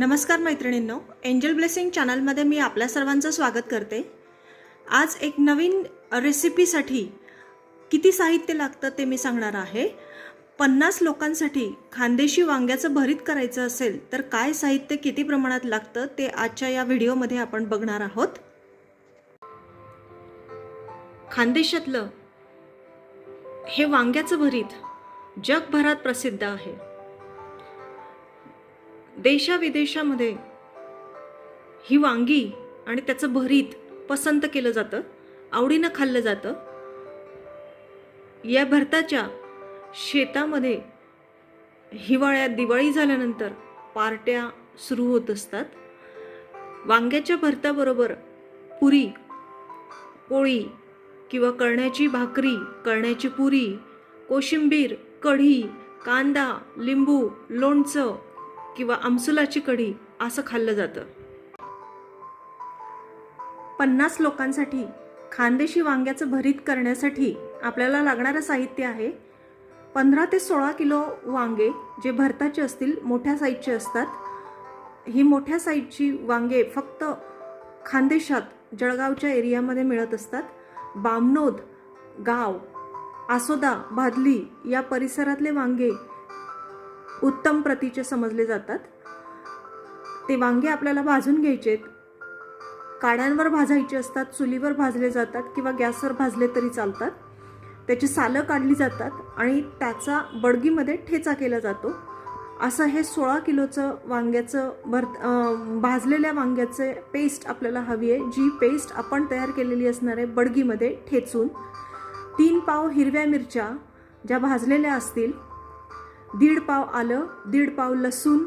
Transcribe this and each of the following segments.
नमस्कार मैत्रिणींनो angel blessing चॅनलमध्ये मी आपल्या सर्वांचं स्वागत करते. आज एक नवीन रेसिपीसाठी किती साहित्य लागतं ते मी सांगणार आहे. पन्नास लोकांसाठी खानदेशी वांग्याचं भरीत करायचं असेल तर काय साहित्य किती प्रमाणात लागतं ते आजच्या या व्हिडिओमध्ये आपण बघणार आहोत. खानदेशातलं हे वांग्याचं भरीत जगभरात प्रसिद्ध आहे. देशाविदेशामध्ये ही वांगी आणि त्याचं भरीत पसंत केलं जातं आवडीनं खाल्लं जातं. या भरताच्या शेतामध्ये हिवाळ्यात दिवाळी झाल्यानंतर पार्ट्या सुरू होत असतात. वांग्याच्या भरताबरोबर पुरी पोळी किंवा कळण्याची भाकरी कळण्याची पुरी कोशिंबीर कढी कांदा लिंबू लोणचं किंवा आमसुलाची कढी असं खाल्लं जातं. पन्नास लोकांसाठी खानदेशी वांग्याचं भरीत करण्यासाठी आपल्याला लागणारं साहित्य आहे. पंधरा ते सोळा किलो वांगे जे भरताचे असतील मोठ्या साईजचे असतात. ही मोठ्या साईजची वांगे फक्त खानदेशात जळगावच्या एरियामध्ये मिळत असतात. बामनोद गाव आसोदा भादली या परिसरातले वांगे उत्तम प्रतीचे समजले जातात. ते वांगे आपल्याला भाजून घ्यायचे आहेत. काड्यांवर भाजायचे असतात चुलीवर भाजले जातात किंवा गॅसवर भाजले तरी चालतात. त्याची सालं काढली जातात आणि त्याचा बडगीमध्ये ठेचा केला जातो. असं हे सोळा किलोचं वांग्याचं भर भाजलेल्या वांग्याचे पेस्ट आपल्याला हवी आहे. जी पेस्ट आपण तयार केलेली असणार आहे बडगीमध्ये ठेचून. तीन पाव हिरव्या मिरच्या ज्या भाजलेल्या असतील दीड पाव आलं दीड पाव लसूण.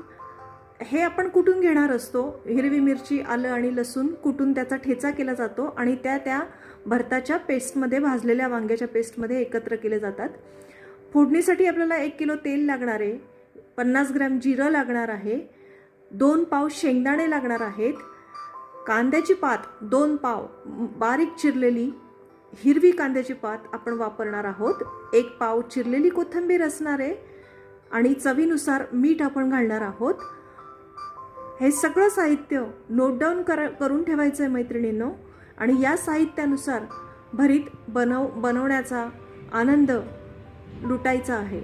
हे आपण कुटून घेणार असतो? हिरवी मिरची आलं आणि लसूण कुटून त्याचा ठेचा केला जातो आणि त्या त्या भरताच्या पेस्टमध्ये भाजलेल्या वांग्याच्या पेस्टमध्ये एकत्र केले जातात. फोडणीसाठी आपल्याला एक किलो तेल लागणार आहे. पन्नास ग्रॅम जिरं लागणार आहे. दोन पाव शेंगदाणे लागणार आहेत. कांद्याची पात दोन पाव बारीक चिरलेली हिरवी कांद्याची पात आपण वापरणार आहोत. एक पाव चिरलेली कोथिंबीर असणार आहे. आणि चवीनुसार मीठ आपण घालणार आहोत. हे सगळं साहित्य नोट डाऊन कर करून ठेवायचं आहे मैत्रिणींनो. आणि या साहित्यानुसार भरीत बनव बनवण्याचा आनंद लुटायचा आहे.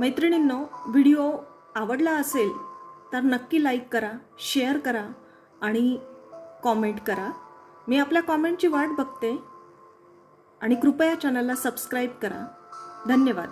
मैत्रिणींनो व्हिडिओ आवडला असेल तर नक्की लाईक करा शेअर करा आणि कॉमेंट करा. मी आपल्या कॉमेंटची वाट बघते. आणि कृपया चॅनलला सबस्क्राईब करा. धन्यवाद.